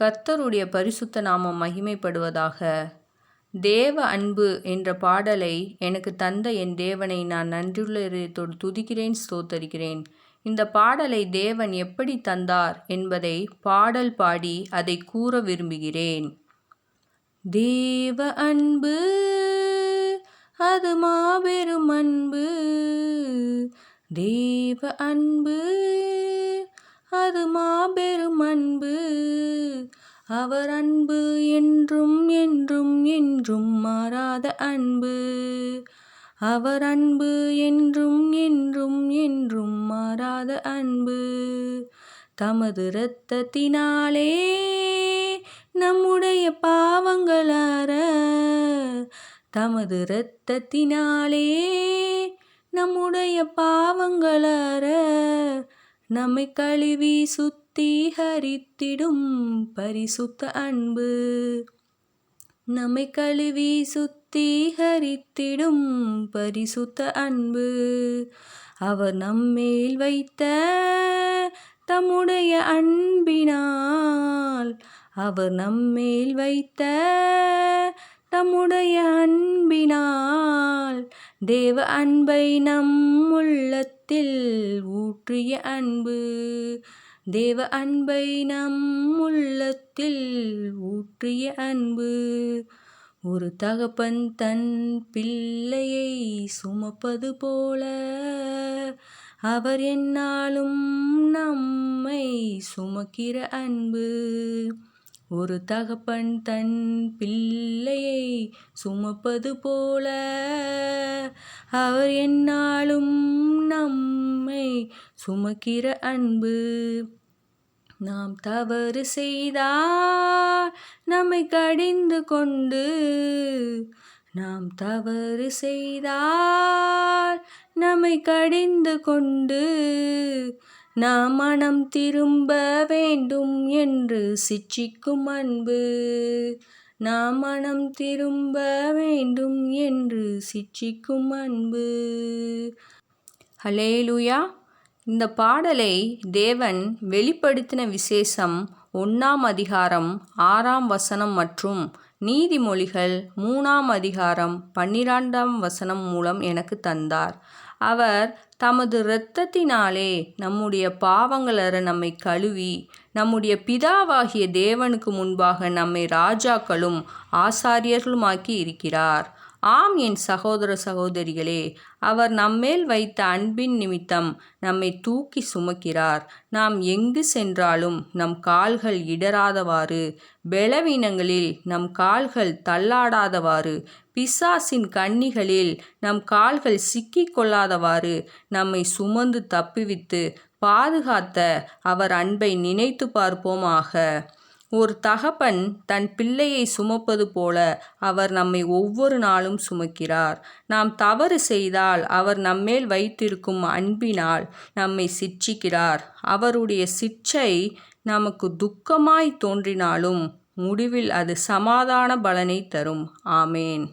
கர்த்தருடைய பரிசுத்த நாமம் மகிமைப்படுவதாக. தேவ அன்பு என்ற பாடலை எனக்கு தந்த என் தேவனை நான் நன்றியுள்ள துதிக்கிறேன் ஸ்தோத்தரிக்கிறேன். இந்த பாடலை தேவன் எப்படி தந்தார் என்பதை பாடல் பாடி அதை கூற விரும்புகிறேன். தேவ அன்பு அது மாபெரும் அன்பு. தேவ அன்பு அது மாபெரும் அன்பு. அவர் அன்பு என்றும் என்றும் என்றும் மாறாத அன்பு. அவர் அன்பு என்றும் என்றும் என்றும் மாறாத அன்பு. தமது இரத்தத்தினாலே நம்முடைய பாவங்களார தமது இரத்தத்தினாலே நம்முடைய பாவங்களார நம்மை கழுவி சுத்திகரித்திடும் பரிசுத்த அன்பு. நம்மை கழுவி சுத்திகரித்திடும் பரிசுத்த அன்பு. அவர் நம்மேல் வைத்த தம்முடைய அன்பினால் அவர் நம்மேல் வைத்த தம்முடைய அன்பினால் தேவ அன்பை நம் உள்ளத்தில் ஊற்றிய அன்பு. தேவ அன்பை நம் உள்ளத்தில் ஊற்றிய அன்பு. ஒரு தகப்பன் தன் பிள்ளையை சுமப்பது போல அவர் என்னாலும் நம்மை சுமக்கிற அன்பு. ஒரு தகப்பன் தன் பிள்ளையை சுமப்பது போல. அவர் என்னாலும் நம்மை சுமக்கிற அன்பு. நாம் தவறு செய்தால் நம்மை கடிந்து கொண்டு. நாம் தவறு செய்தால் நம்மை கடிந்து கொண்டு. நாம் மனம் திரும்ப வேண்டும் என்று சிச்சிக்கும் அன்பு. நாம் மனம் திரும்ப வேண்டும் என்று சிச்சிக்கும் அன்பு. ஹலேலுயா இந்த பாடலை தேவன் வெளிப்படுத்தின விசேஷம் ஒன்றாம் அதிகாரம் ஆறாம் வசனம் மற்றும் நீதிமொழிகள் மூணாம் அதிகாரம் பன்னிரெண்டாம் வசனம் மூலம் எனக்கு தந்தார். அவர் தமது இரத்தத்தினாலே நம்முடைய பாவங்களற நம்மை கழுவி நம்முடைய பிதாவாகிய தேவனுக்கு முன்பாக நம்மை ராஜாக்களும் ஆசாரியர்களுமாக்கி இருக்கிறார். ஆம் என் சகோதர சகோதரிகளே அவர் நம்மேல் வைத்த அன்பின் நிமித்தம் நம்மை தூக்கி சுமக்கிறார். நாம் எங்கு சென்றாலும் நம் கால்கள் இடராதவாறு பலவீனங்களில் நம் கால்கள் தள்ளாடாதவாறு பிசாசின் கண்ணிகளில் நம் கால்கள் சிக்கிக் கொள்ளாதவாறு நம்மை சுமந்து தப்பிவித்து பாதுகாத்த அவர் அன்பை நினைத்து பார்ப்போமாக. ஒரு தகப்பன் தன் பிள்ளையை சுமப்பது போல அவர் நம்மை ஒவ்வொரு நாளும் சுமக்கிறார். நாம் தவறு செய்தால் அவர் நம்மேல் வைத்திருக்கும் அன்பினால் நம்மை சிட்சிக்கிறார். அவருடைய சிற்றை நமக்கு துக்கமாய் தோன்றினாலும் முடிவில் அது சமாதான பலனை தரும். ஆமேன்.